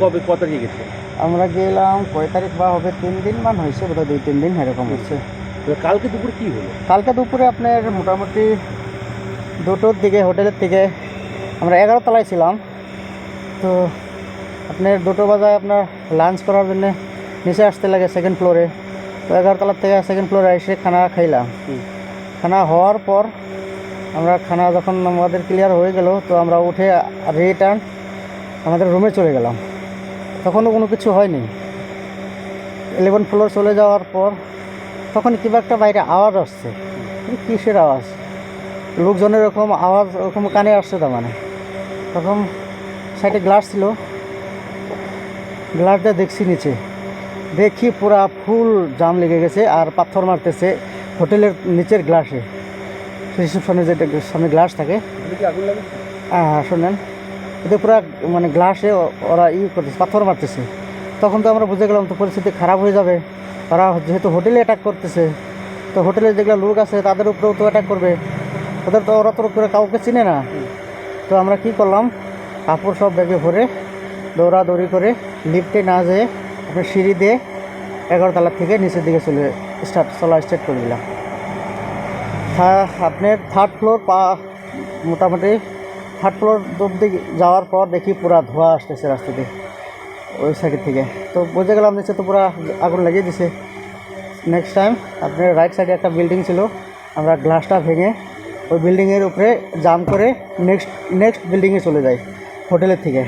কবে কত তারিখে গেছিলেন আমরা গেলাম কয় তারিখ বা হবে তিন দিন মান হয়েছে বোধহয় দুই তিন দিন এরকম হচ্ছে। কালকে দুপুরে কি হলো? কালকে দুপুরে আপনার মোটামুটি দুটোর দিকে হোটেলের থেকে আমরা এগারো তলায় ছিলাম। তো আপনার দুটো বাজায় আপনার লাঞ্চ করার জন্য নিচে আসতে লাগে সেকেন্ড ফ্লোরে তো এগারো তলার থেকে সেকেন্ড ফ্লোরে এসে খানা খাইলাম। খানা হওয়ার পর আমরা খানা যখন আমাদের ক্লিয়ার হয়ে গেল তো আমরা উঠে রিটার্ন আমাদের রুমে চলে গেলাম। তখনও কোনো কিছু হয়নি। ইলেভেন ফ্লোর চলে যাওয়ার পর তখন কিবা একটা বাইরে আওয়াজ আসছে। কিসের আওয়াজ? লোকজনের এরকম আওয়াজ ওরকম কানে আসছে তার মানে। তখন সাইডে গ্লাস ছিল। গ্লাসটা দেখছি নিচে। দেখি পুরা ফুল জাম লেগে গেছে আর পাথর মারতেছে হোটেলের নিচের গ্লাসে রিসেপশনের যে সামনে গ্লাস থাকে। হ্যাঁ হ্যাঁ শোনেন। এটা পুরো মানে গ্লাসে ওরা ই করতেছে, পাথর মারতেছে। তখন তো আমরা বুঝে গেলাম তো পরিস্থিতি খারাপ হয়ে যাবে। ওরা যেহেতু হোটেলে অ্যাটাক করতেছে, তো হোটেলে যেগুলো লোক আছে তাদের উপরেও তো অ্যাটাক করবে। ওদের তো ওরা তো করে কাউকে চিনে না। তো আমরা কি করলাম, কাপড় সব ব্যাগে ভরে দৌড়াদৌড়ি করে লিফটে না যেয়ে আপনার সিঁড়ি দিয়ে এগারো তলার থেকে নিচের দিকে চলে স্টার্ট চলা স্টার্ট করে দিলাম। হ্যাঁ আপনার থার্ড ফ্লোর পা, মোটামুটি থার্ড ফ্লোর অব্দি যাওয়ার পর দেখি পুরা ধোঁয়া আসতেছে রাস্তা দিয়ে ওই সাইড থেকে। তো বুঝে গেলাম নিচে তো পুরা আগুন লাগিয়ে দিছে। নেক্সট টাইম আপনার রাইট সাইডে একটা বিল্ডিং ছিল, আমরা গ্লাসটা ভেঙে ওই বিল্ডিংয়ের উপরে জাম করে নেক্সট নেক্সট বিল্ডিংয়ে চলে যাই হোটেলের থেকে।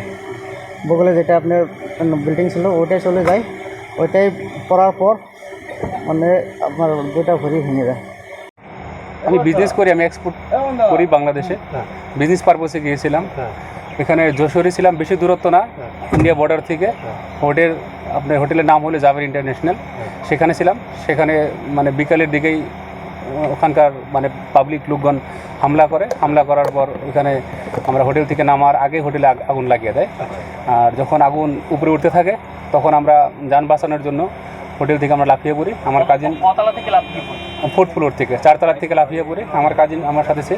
বগলে যেটা আপনার বিল্ডিং ছিল ওইটাই চলে যায় ওইটাই পড়ার পর মানে আপনার দুইটা ভরি ভেঙে যায়। আমি বিজনেস করি আমি এক্সপোর্ট করি বাংলাদেশে। হ্যাঁ। বিজনেস পারপসে গিয়েছিলাম। হ্যাঁ। এখানে যশোরে ছিলাম বেশি দূরত্ব না হ্যাঁ। ইন্ডিয়া বর্ডার থেকে। হ্যাঁ। হোটেল আপনার হোটেলের নাম হলো জাভের ইন্টারন্যাশনাল সেখানে ছিলাম। সেখানে মানে বিকালের দিকেই ওখানকার মানে পাবলিক লোকগণ হামলা করে। হামলা করার পর এখানে আমরা হোটেল থেকে নামার আগে হোটেলে আগ- আগুন লাগিয়ে দেয়। আর যখন আগুন উপরে উঠতে থাকে তখন আমরা যান বাঁচানোর জন্য হোটেল থেকে আমরা লাফিয়ে পড়ি। আমার কাজিন কতলা থেকে লাফিয়ে ফোর্থ ফ্লোর থেকে চারতলা থেকে লাফিয়ে পড়ি। আমার কাজিন আমার সাথে সে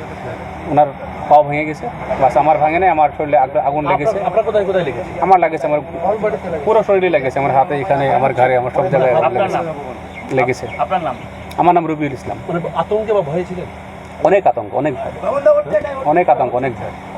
ওনার পাও ভেঙে গেছে। বাস আমার ভাঙে নাই আমার শরীরে আগ- আগুন লেগেছে। আপনার কোথায় কোথায় লেগেছে? আমার লাগেছে আমার পুরো শরীরে লেগেছে। আমার হাতে এখানে আমার ঘাড়ে আমার সব জায়গায় লেগেছে। লেগেছে। আপনার নাম? আমার নাম রবিউল ইসলাম। আতঙ্কে বা ভয়ে ছিলেন? অনেক আতঙ্ক অনেক ভয়। অনেক আতঙ্ক অনেক ভয়।